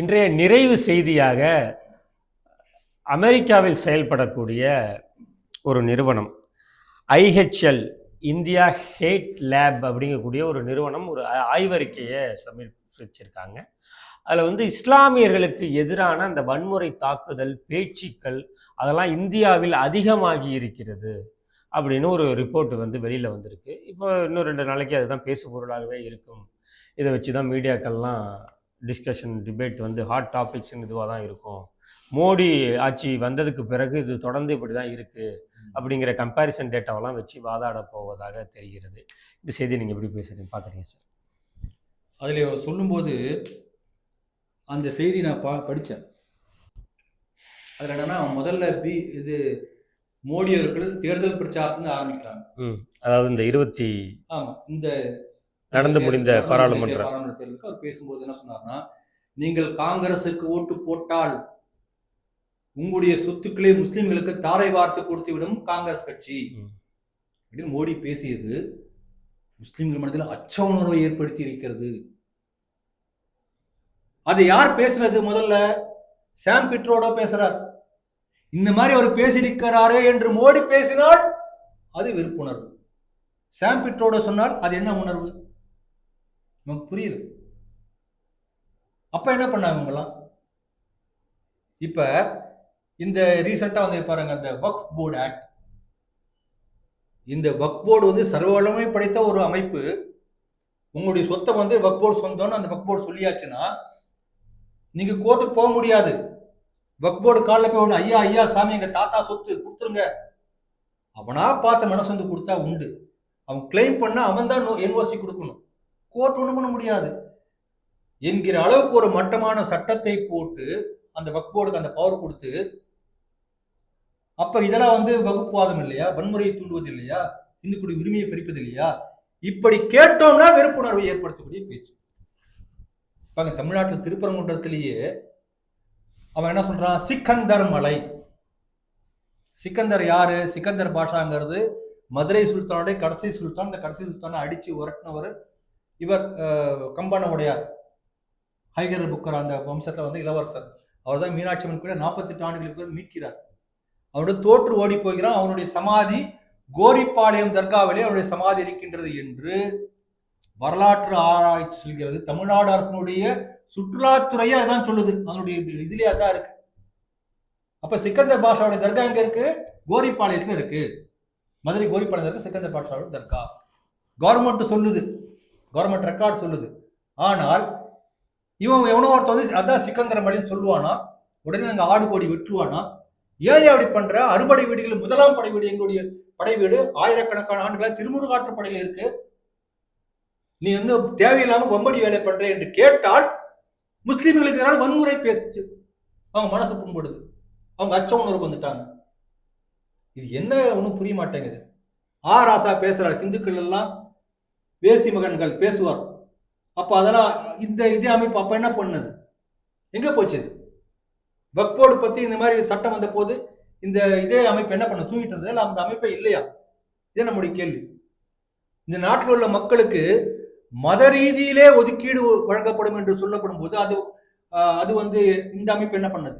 இன்றைய நிறைவு செய்தியாக அமெரிக்காவில் செயல்படக்கூடிய ஒரு நிறுவனம். ஐஹெச்எல் இந்தியா ஹேட் லேப் அப்படிங்கக்கூடிய ஒரு நிறுவனம் ஒரு ஆய்வறிக்கையை சமர்ப்பிச்சிருக்காங்க. அதில் வந்து இஸ்லாமியர்களுக்கு எதிரான அந்த வன்முறை தாக்குதல் பேச்சுக்கள் அதெல்லாம் இந்தியாவில் அதிகமாகி இருக்கிறது அப்படின்னு ஒரு ரிப்போர்ட் வந்து வெளியில் வந்திருக்கு. இப்போ இன்னும் ரெண்டு நாளைக்கு அதுதான் பேசு பொருளாகவே இருக்கும். இதை வச்சு தான் மீடியாக்கள்லாம் டிஸ்கஷன் டிபேட் வந்து ஹாட் டாபிக்ஸ்னு இதுவாக தான் இருக்கும். மோடி ஆட்சி வந்ததுக்கு பிறகு இது தொடர்ந்து இப்படி தான் இருக்குது அப்படிங்கிற கம்பேரிசன் டேட்டாவெல்லாம் வச்சு வாதாட போவதாக தெரிகிறது. இந்த செய்தி நீங்கள் எப்படி பேசுகிறீங்க பார்க்குறீங்க சார். அதில் சொல்லும்போது அந்த செய்தி நான் பா படித்தேன் அதில் என்னன்னா முதல்ல பி இது மோடி அவர்கள் தேர்தல் பிரச்சாரத்துல ஆரம்பிக்கிறாங்க. ம். அதாவது இந்த இருபத்தி ஆமாம் இந்த நடந்து முடிந்த பாராளுமன்ற. தேர்தலுக்கு அவர் பேசும்போது என்ன சொன்னார்னா நீங்கள் காங்கிரசுக்கு ஓட்டு போட்டால் உங்களுடைய சொத்துக்களை முஸ்லிம்களுக்கு தாரை வார்த்து கொடுத்து விடும் காங்கிரஸ் கட்சி. அப்படின்னு மோடி பேசியது முஸ்லிம்கள் மனதில் அச்ச உணர்வை ஏற்படுத்தி இருக்கிறது. அதை யார் பேசுறது முதல்ல சாம் பிட்ரோடோ பேசுறார். இந்த மாதிரி அவர் பேசியிருக்கிறாரே என்று மோடி பேசினால் அது வெறுப்புணர்வு. சாம் பிட்ரோட சொன்னால் அது என்ன உணர்வு? நமக்கு புரியுது. அப்ப என்ன பண்ணாங்க இவங்கெல்லாம்? இப்ப இந்த ரீசெண்டா வந்து பாருங்க அந்த வக்ஃப் போர்டு ஆக்ட் இந்த வக் போர்டு வந்து சர்வவல்லமை படைத்த ஒரு அமைப்பு. உங்களுடைய சொத்தை வந்து வக் போர்டு சொந்தம்னு அந்த வக் போர்டு சொல்லியாச்சுன்னா நீங்க கோர்ட்டுக்கு போக முடியாது. வக் போர்டு காலில் போய் ஒன்று ஐயா ஐயா சாமி எங்க தாத்தா சொத்து கொடுத்துருங்க. அவனா பார்த்த மனசு வந்து கொடுத்தா உண்டு. அவன் கிளைம் பண்ணா அவன் தான் என்ஓசி கொடுக்கணும். கோர்ட் ஒன்றும் பண்ண முடியாது. என்கிற அளவுக்கு ஒரு மட்டமான சட்டத்தை போட்டு அந்த வக்போர்டுக்கு போர்டுக்கு அந்த பவர் கொடுத்து அப்ப இதெல்லாம் வந்து வகுப்புவாதம் இல்லையா? வன்முறையை தூண்டுவது இல்லையா? இந்துக்குடி உரிமையை பிரிப்பது இல்லையா? இப்படி கேட்டோம்னா வெறுப்புணர்வை ஏற்படுத்தக்கூடிய பேச்சு. பாங்க தமிழ்நாட்டில் திருப்பரங்குன்றத்திலேயே அவன் என்ன சொல்றான்? சிக்கந்தர் மலை. சிக்கந்தர் யாரு? சிக்கந்தர் பாஷாங்கிறது மதுரை சுல்தானுடைய கடைசி சுல்தான். இந்த கடைசி சுல்தானை அடிச்சு உரட்டினவர் இவர் அஹ், உடையார் ஹைகர் புக்கர் அந்த வம்சத்தில் வந்து இளவரசர். அவர் தான் மீனாட்சி அம்மன் கூட நாற்பத்தெட்டு ஆண்டுகளுக்கு பிறகு மீட்கிறார். அவருடைய தோற்று ஓடி போகிறான். அவனுடைய சமாதி கோரிப்பாளையம் தர்காவிலே அவருடைய சமாதி இருக்கின்றது என்று வரலாற்று ஆராய்ச்சி சொல்கிறது. தமிழ்நாடு அரசனுடைய சுற்றுலாத்துறையே அதான் சொல்லுது. அதனுடைய இதுலேயே அதான் இருக்கு. அப்ப சிக்கந்தர் பாஷாவுடைய தர்கா எங்க இருக்கு? கோரிப்பாளையத்துல இருக்கு. மதுரை கோரிப்பாளையம் இருக்கு சிக்கந்தர் பாஷாவோட தர்கா. கவர்மெண்ட் சொல்லுது. கவர்மெண்ட் ரெக்கார்ட் சொல்லுது. ஆனால் இவன் எவனோ ஒருத்தன் வந்து அதான் சிக்கந்தரம் அப்படின்னு சொல்லுவானா? உடனே அங்க ஆடு கோடி வெட்டுவானா? ஏன் அப்படி பண்ற? அறுபடை வீடுகள் முதலாம் படை வீடு எங்களுடைய படை வீடு ஆயிரக்கணக்கான ஆண்டுகளாக திருமுருகாற்று படையில இருக்கு. நீ வந்து தேவையில்லாம வம்படி வேலை பண்ற என்று கேட்டால் முஸ்லீம்களுக்கு எதிரான வன்முறை பேசுச்சு அவங்க மனசு புண்படுது. அவங்க அச்ச உணர்வு வந்துட்டாங்க. இது என்ன? ஒன்றும் புரிய மாட்டேங்குது. ஆ ராசா பேசுறாரு. இந்துக்கள் எல்லாம் வேசி மகன்கள் பேசுவார். அப்போ அதெல்லாம் இந்த இதே அமைப்பு அப்போ என்ன பண்ணுது? எங்கே போச்சு வக்போர்டு பற்றி இந்த மாதிரி சட்டம் வந்த போது இந்த இதே அமைப்பு என்ன பண்ண தூங்கிட்டு இருந்தது இல்ல அந்த அமைப்பே இல்லையா? இதே நம்முடைய கேள்வி. இந்த நாட்டில் உள்ள மக்களுக்கு மத ரீதியிலே ஒதுக்கீடு வழங்கப்படும் என்று சொல்லப்படும் போது அது அது வந்து இந்த அமைப்பு என்ன பண்ணது?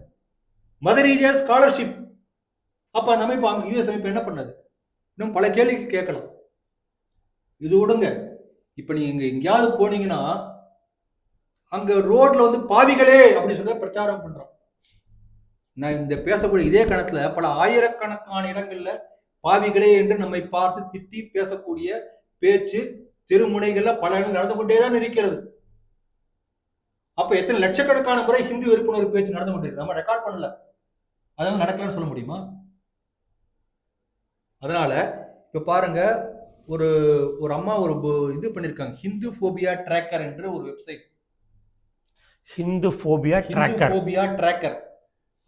மத ரீதியாக ஸ்காலர்ஷிப் அப்போ அந்த அமைப்பு யூஎஸ் அமைப்பு என்ன பண்ணது? இன்னும் பல கேள்விக்கு கேட்கலாம். இது விடுங்க. இப்ப நீங்க எங்கேயாவது போனீங்கன்னா அங்க ரோட்ல வந்து பாவிகளே அப்படின்னு சொல்லி பிரச்சாரம் பண்றோம். நான் இந்த பேசக்கூடிய இதே கணத்துல பல ஆயிரக்கணக்கான இடங்கள்ல பாவிகளே என்று நம்மை பார்த்து திட்டி பேசக்கூடிய பேச்சு திருமுனைகள்ல பல இடங்கள் நடந்து கொண்டே தான் இருக்கிறது. அப்ப எத்தனை லட்சக்கணக்கான முறை ஹிந்து வெறுப்புணர்வு பேச்சு நடந்து கொண்டிருக்கு நம்ம ரெக்கார்ட் பண்ணல. அதெல்லாம் நடக்கலன்னு சொல்ல முடியுமா? அதனால இப்ப பாருங்க ஒரு ஒரு அம்மா ஒரு இது பண்ணிருக்காங்க. ஹிந்து போபியா ட்ராக்கர் என்று ஒரு website. Hindu phobia tracker. Phobia tracker.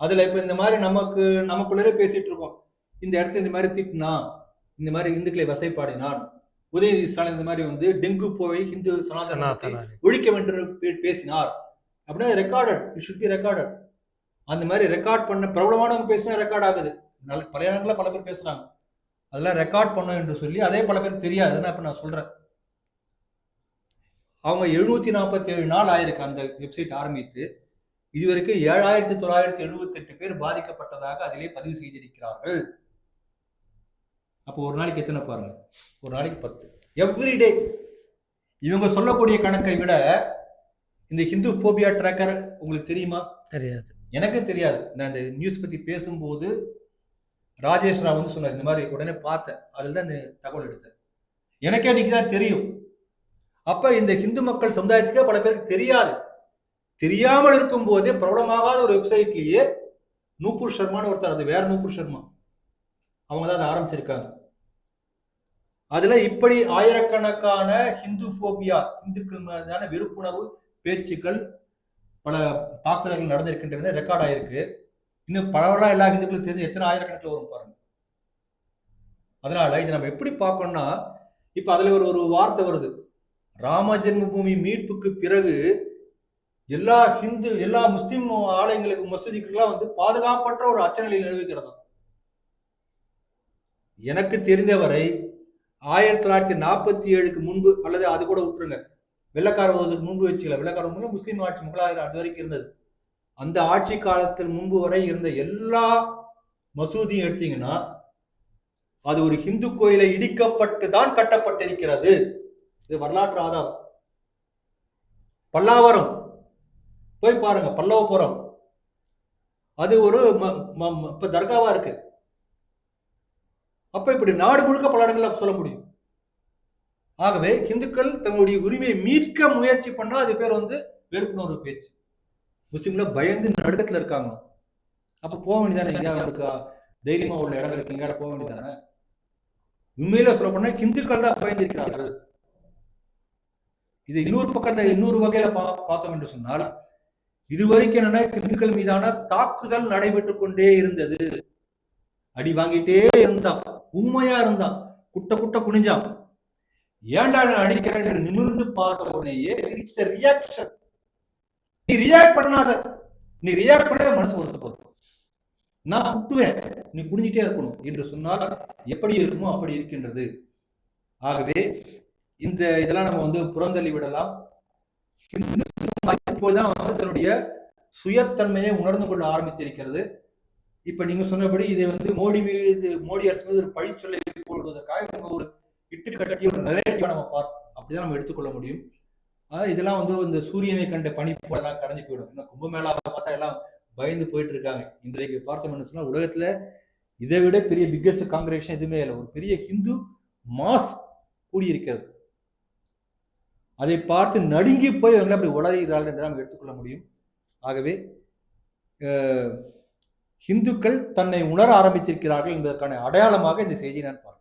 அதுல இப்ப இந்த மாதிரி நமக்கு நமக்குள்ளே பேசிட்டு இருக்கோம். இந்த இடத்துல இந்த மாதிரி திட்டினா இந்த மாதிரி இந்துக்களை வசைப்பாடினான் உதயநிதி ஸ்டாலின் இந்த மாதிரி வந்து டெங்கு போய் ஹிந்து சனாதனத்தை சனாதன ஒழிக்க வேண்டும் பேசினார். அப்படின்னா recorded it should be recorded அந்த மாதிரி ரெக்கார்ட் பண்ண பிரபலமானவங்க பேசினா ரெக்கார்ட் ஆகுது. நல்ல பல இடங்களில் பல பேர் பேசுறாங்க. அதெல்லாம் ரெக்கார்ட் பண்ணோம் என்று சொல்லி அதே பல பேர் தெரியாதுன்னு இப்ப நான் சொல்றேன். அவங்க எழுநூத்தி நாற்பத்தி ஏழு நாள் ஆயிருக்கு அந்த வெப்சைட் ஆரம்பித்து. இதுவரைக்கும் ஏழாயிரத்தி தொள்ளாயிரத்தி எழுபத்தி எட்டு பேர் பாதிக்கப்பட்டதாக அதிலே பதிவு செய்திருக்கிறார்கள். அப்போ ஒரு நாளைக்கு எத்தனை பாருங்க? ஒரு நாளைக்கு பத்து. எவ்ரிடே இவங்க சொல்லக்கூடிய கணக்கை விட இந்த ஹிந்து போபியா ட்ராக்கர் உங்களுக்கு தெரியுமா? தெரியாது. எனக்கு தெரியாது. நான் இந்த நியூஸ் பத்தி பேசும்போது ராஜேஷ் ராவ் வந்து சொன்னார் இந்த மாதிரி உடனே பார்த்தேன் அதில் தான் இந்த தகவல் எடுத்தேன். எனக்கே இன்னைக்கு தான் தெரியும். அப்போ இந்த ஹிந்து மக்கள் சமுதாயத்துக்கே பல பேருக்கு தெரியாது. தெரியாமல் இருக்கும் போதே பிரபலமாகாத ஒரு வெப்சைட்லேயே நூப்பூர் சர்மான்னு ஒருத்தர் அது வேற நூப்பூர் சர்மா அவங்க தான் அதை ஆரம்பிச்சிருக்காங்க. அதுல இப்படி ஆயிரக்கணக்கான ஹிந்து போபியா ஹிந்துக்கள் மீதான வெறுப்புணர்வு பேச்சுக்கள் பல தாக்குதல்கள் நடந்திருக்கின்றது ரெக்கார்ட் ஆயிருக்கு. இன்னும் பரவலாக எல்லா ஹிந்துக்களும் தெரிஞ்சு எத்தனை ஆயிரக்கணக்கில் வரும் பாருங்க. அதனால இதை நம்ம எப்படி பார்க்கணும்னா இப்போ அதில் ஒரு ஒரு வார்த்தை வருது. ராம ஜென்மபூமி மீட்புக்கு பிறகு எல்லா ஹிந்து எல்லா முஸ்லீம் ஆலயங்களுக்கு மசூதிக்கெல்லாம் வந்து பாதுகாப்பற்ற ஒரு அச்சநிலை நிலவுகிறதா எனக்கு தெரிந்தவரை ஆயிரத்தி தொள்ளாயிரத்தி நாற்பத்தி ஏழுக்கு முன்பு அல்லது அது கூட விட்டுருங்க வெள்ளக்கார முன்பு வச்சுக்கல வெள்ளக்கார முன்பு முஸ்லீம் ஆட்சி முகலாயர் அது வரைக்கும் இருந்தது. அந்த ஆட்சி காலத்தில் முன்பு வரை இருந்த எல்லா மசூதியும் எடுத்தீங்கன்னா அது ஒரு ஹிந்து கோயிலை இடிக்கப்பட்டு தான் கட்டப்பட்டிருக்கிறது. இது வரலாற்று ஆதாரம். பல்லாவரம். போய் பாருங்க பல்லவபுரம். அது ஒரு ம- ம- இப்ப தர்காவா இருக்கு. அப்ப இப்படி நாடு முழுக்க பல இடங்கள்ல சொல்ல முடியும். ஆகவே இந்துக்கள் தங்களுடைய உரிமையை மீட்க முயற்சி பண்ணா அது பேர் வந்து வெறுப்புணர்வு பேச்சு. முஸ்லீம்களை பயந்து நடுக்கத்துல இருக்காங்க. அப்ப போக வேண்டியதானே? எங்கேயாவது இருக்கா? தைரியமா உள்ள இடங்களுக்கு எங்கேயாவது போக வேண்டியதானே? உண்மையில சொல்ல போனா ஹிந்துக்கள் தான் பயந்திருக்கிறார்கள் இது இன்னொரு பக்கத்துல இன்னொரு வகையில பா- பார்த்தோம் என்று சொன்னால் இதுவரைக்கும் என்னன்னா ஹிந்துக்கள் மீதான தாக்குதல் நடைபெற்று கொண்டே இருந்தது. அடி வாங்கிட்டே இருந்தான். உண்மையா இருந்தான். குட்ட குட்ட குனிஞ்சான். ஏன்டா அடிக்கிறேன் நிமிர்ந்து பார்த்த உடனேயே இட்ஸ் ரியாக்ஷன் நீ ரியாக்ட் பண்ணாத. நீ ரியாக்ட் பண்ணாத மனசு வருத்தப்படும் நான் குட்டுவேன். நீ குடிஞ்சிட்டே இருக்கணும் என்று சொன்னால் எப்படி இருக்குமோ அப்படி இருக்கின்றது. ஆகவே இந்த இதெல்லாம் நம்ம வந்து புறந்தள்ளி விடலாம். இப்போதான் வந்து தன்னுடைய சுயத்தன்மையை உணர்ந்து கொள்ள ஆரம்பித்திருக்கிறது. இப்ப நீங்க சொன்னபடி இதை வந்து மோடி மீது மோடி அரசு மீது ஒரு பழிச்சொல்லை போடுவதற்காக ஒரு இட்டு கட்டி ஒரு நிறைய நம்ம பார்ப்போம் அப்படிதான் நம்ம எடுத்துக்கொள்ள முடியும். அதாவது இதெல்லாம் வந்து இந்த சூரியனை கண்ட பனி போலாம் கடைஞ்சி போயிடும். இன்னும் கும்பமேளாவை பார்த்தா எல்லாம் பயந்து போயிட்டு இருக்காங்க இன்றைக்கு பார்த்த என்ன உலகத்துல இதை விட பெரிய பிக்கெஸ்ட் காங்கிரேஷன் எதுவுமே இல்லை. ஒரு பெரிய ஹிந்து மாஸ் கூடியிருக்கிறது. அதை பார்த்து நடுங்கி போய் அவங்க அப்படி உளறுகிறார்கள் என்று நாம் எடுத்துக்கொள்ள முடியும். ஆகவே ஹிந்துக்கள் தன்னை உணர ஆரம்பித்திருக்கிறார்கள் என்பதற்கான அடையாளமாக இந்த செய்தியை நான் பார்க்கிறேன்.